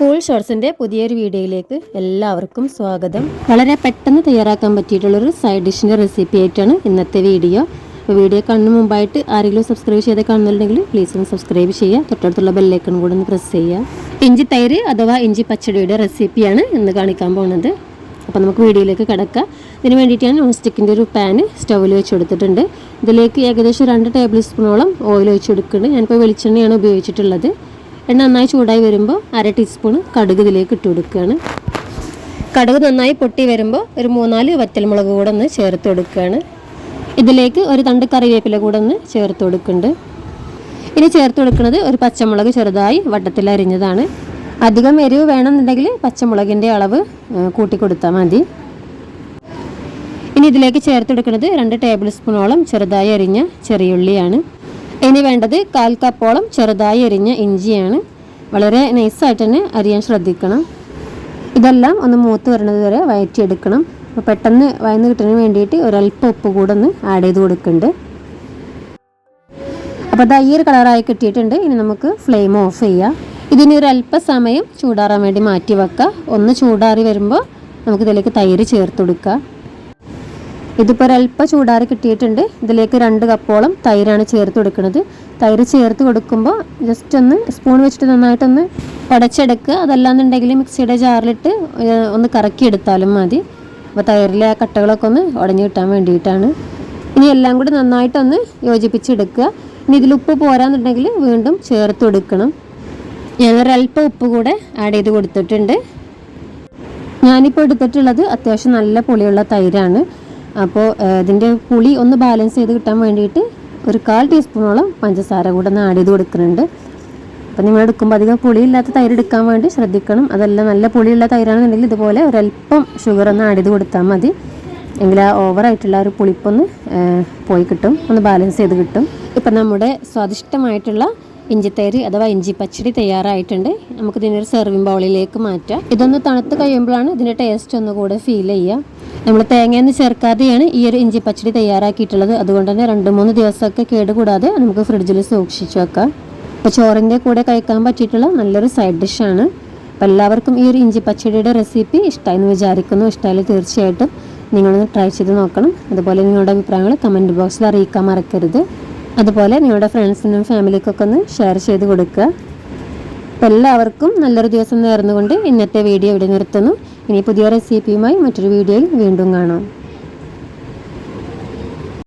Cool ഷോർട്സിന്റെ പുതിയൊരു വീഡിയോയിലേക്ക് എല്ലാവർക്കും സ്വാഗതം. വളരെ പെട്ടെന്ന് തയ്യാറാക്കാൻ പറ്റിയിട്ടുള്ളൊരു സൈഡ് ഡിഷിന്റെ റെസിപ്പി ആയിട്ടാണ് ഇന്നത്തെ വീഡിയോ. വീഡിയോ കാണുന്ന മുമ്പായിട്ട് ആരെങ്കിലും സബ്സ്ക്രൈബ് ചെയ്ത് കാണുന്നുണ്ടെങ്കിൽ പ്ലീസ് ഒന്ന് സബ്സ്ക്രൈബ് ചെയ്യുക. തൊട്ടടുത്തുള്ള ബെല്ലൈക്കൺ കൂടെ ഒന്ന് പ്രസ് ചെയ്യുക. ഇഞ്ചി തൈര് അഥവാ ഇഞ്ചി പച്ചടിയുടെ റെസിപ്പിയാണ് ഇന്ന് കാണിക്കാൻ പോകുന്നത് അപ്പോൾ നമുക്ക് വീഡിയോയിലേക്ക് കിടക്കാം. ഇതിന് വേണ്ടിയിട്ടാണ് നോൺ സ്റ്റിക്കിന്റെ ഒരു പാന് സ്റ്റൗവിൽ വെച്ച് കൊടുത്തിട്ടുണ്ട്. ഇതിലേക്ക് ഏകദേശം രണ്ട് ടേബിൾ സ്പൂണോളം ഓയിൽ ഒഴിച്ച് കൊടുക്കുന്നുണ്ട്. ഞാനിപ്പോൾ വെളിച്ചെണ്ണയാണ് ഉപയോഗിച്ചിട്ടുള്ളത്. എണ്ണ നന്നായി ചൂടായി വരുമ്പോൾ അര ടീസ്പൂൺ കടുക് ഇതിലേക്ക് ഇട്ട് കൊടുക്കുകയാണ്. കടുക് നന്നായി പൊട്ടി വരുമ്പോൾ ഒരു മൂന്നാൽ വറ്റൽമുളക് കൂടെ ഒന്ന് ചേർത്ത് കൊടുക്കുകയാണ്. ഇതിലേക്ക് ഒരു തണ്ട് കറിവേപ്പില കൂടെ ഒന്ന് ചേർത്ത് കൊടുക്കുന്നുണ്ട്. ഇനി ചേർത്ത് കൊടുക്കുന്നത് ഒരു പച്ചമുളക് ചെറുതായി വട്ടത്തിൽ അരിഞ്ഞതാണ്. അധികം എരിവ് വേണമെന്നുണ്ടെങ്കിൽ പച്ചമുളകിന്റെ അളവ് കൂട്ടിക്കൊടുത്താൽ കൂട്ടി കൊടുത്താൽ മതി. ഇനി ഇതിലേക്ക് ചേർത്ത് കൊടുക്കുന്നത് രണ്ട് ടേബിൾ സ്പൂണോളം ചെറുതായി അരിഞ്ഞ ചെറിയുള്ളിയാണ്. ഇനി വേണ്ടത് കാൽ കപ്പോളം ചെറുതായി അരിഞ്ഞ ഇഞ്ചിയാണ്. വളരെ നൈസായിട്ട് തന്നെ അരിയാൻ ശ്രദ്ധിക്കണം. ഇതെല്ലാം ഒന്ന് മൂത്ത് വരുന്നത് വരെ വയറ്റിയെടുക്കണം. അപ്പോൾ പെട്ടെന്ന് വയന്ന് കിട്ടുന്നതിന് വേണ്ടിയിട്ട് ഒരല്പം ഉപ്പ് കൂടെ ഒന്ന് ആഡ് ചെയ്ത് കൊടുക്കുന്നുണ്ട് അപ്പോൾ അത് ഈ ഒരു കളറായി കിട്ടിയിട്ടുണ്ട്. ഇനി നമുക്ക് ഫ്ലെയിം ഓഫ് ചെയ്യാം. ഇതിന് ഒരു അല്പസമയം ചൂടാറാൻ വേണ്ടി മാറ്റി വെക്കുക ഒന്ന് ചൂടാറി വരുമ്പോൾ നമുക്ക് ഇതിലേക്ക് തൈര് ചേർത്ത് കൊടുക്കുക ഇതിപ്പോൾ ഒരല്പം ചൂടാറി കിട്ടിയിട്ടുണ്ട്. ഇതിലേക്ക് രണ്ട് കപ്പോളം തൈരാണ് ചേർത്ത് കൊടുക്കുന്നത്. തൈര് ചേർത്ത് കൊടുക്കുമ്പോൾ ജസ്റ്റ് ഒന്ന് സ്പൂൺ വെച്ചിട്ട് നന്നായിട്ടൊന്ന് ഉടച്ചെടുക്കുക അതല്ലാന്നുണ്ടെങ്കിൽ മിക്സിയുടെ ജാറിലിട്ട് ഒന്ന് കറക്കി എടുത്താലും മതി. അപ്പോൾ തൈരിലെ ആ കട്ടകളൊക്കെ ഒന്ന് ഉടഞ്ഞു കിട്ടാൻ വേണ്ടിയിട്ടാണ്. ഇനി എല്ലാം കൂടി നന്നായിട്ടൊന്ന് യോജിപ്പിച്ചെടുക്കുക. ഇനി ഇതിൽ ഉപ്പ് പോരാന്നുണ്ടെങ്കിൽ വീണ്ടും ചേർത്ത് കൊടുക്കണം. ഞാനൊരല്പം ഉപ്പ് കൂടെ ആഡ് ചെയ്ത് കൊടുത്തിട്ടുണ്ട്. ഞാനിപ്പോൾ എടുത്തിട്ടുള്ളത് അത്യാവശ്യം നല്ല പൊളിയുള്ള തൈരാണ്. അപ്പോൾ ഇതിന്റെ പുളി ഒന്ന് ബാലൻസ് ചെയ്ത് കിട്ടാൻ വേണ്ടിയിട്ട് ഒരു കാൽ ടീസ്പൂണോളം പഞ്ചസാര കൂടെ ഒന്ന് ആഡ് ചെയ്ത് കൊടുക്കുന്നുണ്ട്. അപ്പോൾ നിങ്ങൾ എടുക്കുമ്പോൾ അധികം പുളിയില്ലാത്ത തൈര് എടുക്കാൻ വേണ്ടി ശ്രദ്ധിക്കണം. അതല്ല നല്ല പുളിയുള്ള തൈരാണെന്നുണ്ടെങ്കിൽ ഇതുപോലെ ഒരല്പം ഷുഗർ ഒന്ന് ആഡ് ചെയ്ത് കൊടുത്താൽ മതി. എങ്കിൽ ആ ഓവറായിട്ടുള്ള ഒരു പുളിപ്പൊന്ന് പോയി കിട്ടും. ഒന്ന് ബാലൻസ് ചെയ്ത് കിട്ടും. ഇപ്പം നമ്മുടെ സ്വാദിഷ്ടമായിട്ടുള്ള ഇഞ്ചിത്തൈര് അഥവാ ഇഞ്ചി പച്ചടി തയ്യാറായിട്ടുണ്ട്. നമുക്ക് ഇതിനൊരു സെർവിങ് ബൗളിലേക്ക് മാറ്റാം. ഇതൊന്ന് തണുത്ത് കഴിയുമ്പോഴാണ് ഇതിന്റെ ടേസ്റ്റ് ഒന്നുകൂടെ ഫീൽ ചെയ്യുക. നമ്മൾ തേങ്ങയൊന്നും ചേർക്കാതെയാണ് ഈ ഒരു ഇഞ്ചി പച്ചടി തയ്യാറാക്കിയിട്ടുള്ളത്. അതുകൊണ്ട് തന്നെ രണ്ട് മൂന്ന് ദിവസമൊക്കെ കേടുകൂടാതെ നമുക്ക് ഫ്രിഡ്ജിൽ സൂക്ഷിച്ച് വെക്കാം. അപ്പോൾ ചോറിന്റെ കൂടെ കഴിക്കാൻ പറ്റിയിട്ടുള്ള നല്ലൊരു സൈഡ് ഡിഷാണ് അപ്പോൾ എല്ലാവർക്കും ഈ ഒരു ഇഞ്ചി പച്ചടിയുടെ റെസിപ്പി ഇഷ്ടമായി എന്ന് വിചാരിക്കുന്നു. ഇഷ്ടമായാലും തീർച്ചയായിട്ടും നിങ്ങളൊന്ന് ട്രൈ ചെയ്ത് നോക്കണം. അതുപോലെ നിങ്ങളുടെ അഭിപ്രായങ്ങൾ കമന്റ് ബോക്സിൽ അറിയിക്കാൻ മറക്കരുത്. അതുപോലെ നിങ്ങളുടെ ഫ്രണ്ട്സിനും ഫാമിലിക്കൊക്കെ ഒന്ന് ഷെയർ ചെയ്ത് കൊടുക്കുക. എല്ലാവർക്കും നല്ലൊരു ദിവസം നേർന്നുകൊണ്ട് ഇന്നത്തെ വീഡിയോ ഇവിടെ നിർത്തുന്നു. ഇനി പുതിയ റെസിപ്പിയുമായി മറ്റൊരു വീഡിയോയിൽ വീണ്ടും കാണാം.